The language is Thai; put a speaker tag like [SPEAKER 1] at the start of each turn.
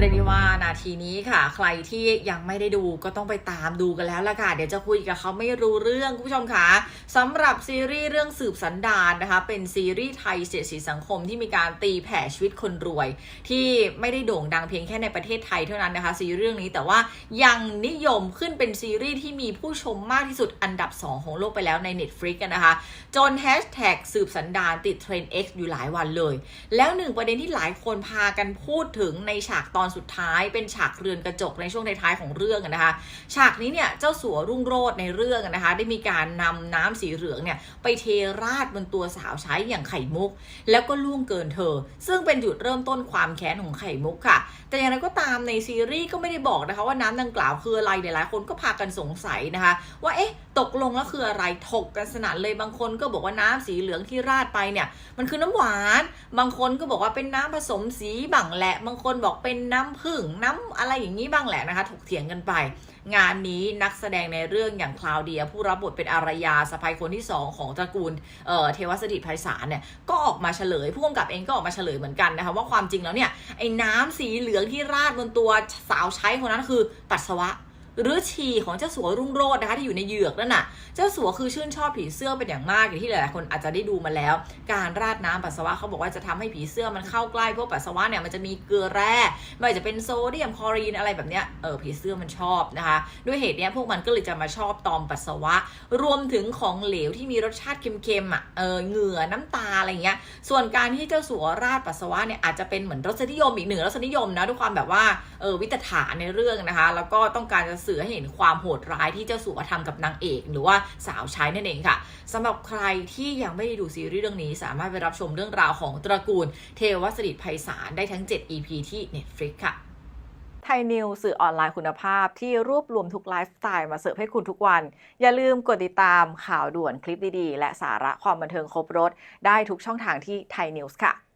[SPEAKER 1] เรียกว่านาทีนี้ค่ะ ใครที่ยังไม่ได้ดูก็ต้องไปตามดูกันแล้วล่ะค่ะ เดี๋ยวจะคุยกับเขาไม่รู้เรื่องคุณผู้ชมค่ะสำหรับซีรีส์เรื่องสืบสันดานนะคะ เป็นซีรีส์ไทยเสียสีสังคมที่มีการตีแผ่ชีวิตคนรวย ที่ไม่ได้โด่งดังเพียงแค่ในประเทศไทยเท่านั้นนะคะ ซีรีส์เรื่องนี้แต่ว่ายังนิยมขึ้นเป็นซีรีส์ที่มีผู้ชมมากที่สุดอันดับ 2 ของโลกไปแล้วใน Netflix กันนะคะ จนแฮชแท็กสืบสันดานติดเทรนด์ X อยู่หลายวันเลย แล้วหนึ่งประเด็นที่หลายคนพากันพูดถึงในฉากตอนสุดท้ายเป็นฉากเรือนกระจกในช่วงท้ายๆของเรื่องนะคะ ฉากนี้เนี่ยเจ้าสัวรุ่งโรจน์ในเรื่องนะคะ ได้มีการนำน้ำสีเหลืองเนี่ยไปเทราดบนตัวสาวใช้อย่างไข่มุก แล้วก็ล่วงเกินเธอ ซึ่งเป็นจุดเริ่มต้นความแค้นของไข่มุกค่ะ แต่อย่างไรก็ตามในซีรีส์ก็ไม่ได้บอกนะคะว่าน้ำดังกล่าวคืออะไรเดี๋ยหลายคนก็พากันสงสัยนะคะ ว่าเอ๊ะตกลงแล้วคืออะไรถกกันสนั่นเลยบางคนก็บอกว่าน้ำสีเหลืองที่ราดไปเนี่ยมันคือน้ำหวาน บางคนก็บอกว่าเป็นน้ำผสมสีบังแหละ บางคนบอกเป็นน้ำผึ้งน้ำอะไรอย่างนี้บ้างแหละนะคะ ถกเถียงกันไป งานนี้นักแสดงในเรื่องอย่างคลาวเดีย ผู้รับบทเป็นอารยาสะพายคนที่สองของตระกูลเเทวสถิตไพศาลเนี่ยก็ออกมาเฉลยผู้กำกับเองก็ออกมาเฉลยเหมือนกันนะคะว่าความจริงแล้วเนี่ยไอ้น้ำสีเหลืองที่ราดบนตัวสาวใช้คนนั้นคือปัสสาวะ หรือฉี่ของเจ้าสัวรุ่งโรจน์นะคะที่อยู่ในเหยือกนั่นน่ะ เจ้าสัวคือชื่นชอบผีเสื้อเป็นอย่างมากอย่างที่หลายๆคนอาจจะได้ดูมาแล้ว การราดน้ำปัสสาวะเขาบอกว่าจะทำให้ผีเสื้อมันเข้าใกล้พวกปัสสาวะเนี่ยมันจะมีเกลือแร่ไม่ว่าจะเป็นโซเดียมคลอรีนอะไรแบบเนี้ยเออผีเสื้อมันชอบนะคะ ด้วยเหตุเนี้ยพวกมันก็เลยจะมาชอบตอมปัสสาวะ รวมถึงของเหลวที่มีรสชาติเค็มๆอะเออเหงื่อน้ำตาอะไรอย่างเงี้ย ส่วนการที่เจ้าสัวราดปัสสาวะเนี่ยอาจจะเป็นเหมือนรสนิยมอีกหนึ่งรสนิยมนะด้วยความแบบว่าเออวิตฐานในเรื่องนะคะ แล้วก็ต้องการจะสื่อให้เห็นความโหดร้ายที่เจ้าสัวทำกับนางเอก หรือว่าสาวใช้นั่นเองค่ะสำหรับใครที่ยังไม่ได้ดูซีรีส์เรื่องนี้ สามารถไปรับชมเรื่องราวของตระกูล เทวสถิตไพศาลได้ทั้ง 7 EP ที่ Netflix ค่ะไทยนิวสื่อออนไลน์คุณภาพที่รวบรวมทุกไลฟ์สไตล์มาเสิร์ฟให้คุณทุกวัน อย่าลืมกดติดตามข่าวด่วนคลิปดีๆ และสาระความบันเทิงครบรถได้ทุกช่องทางที่ไทยนิวส์ค่ะ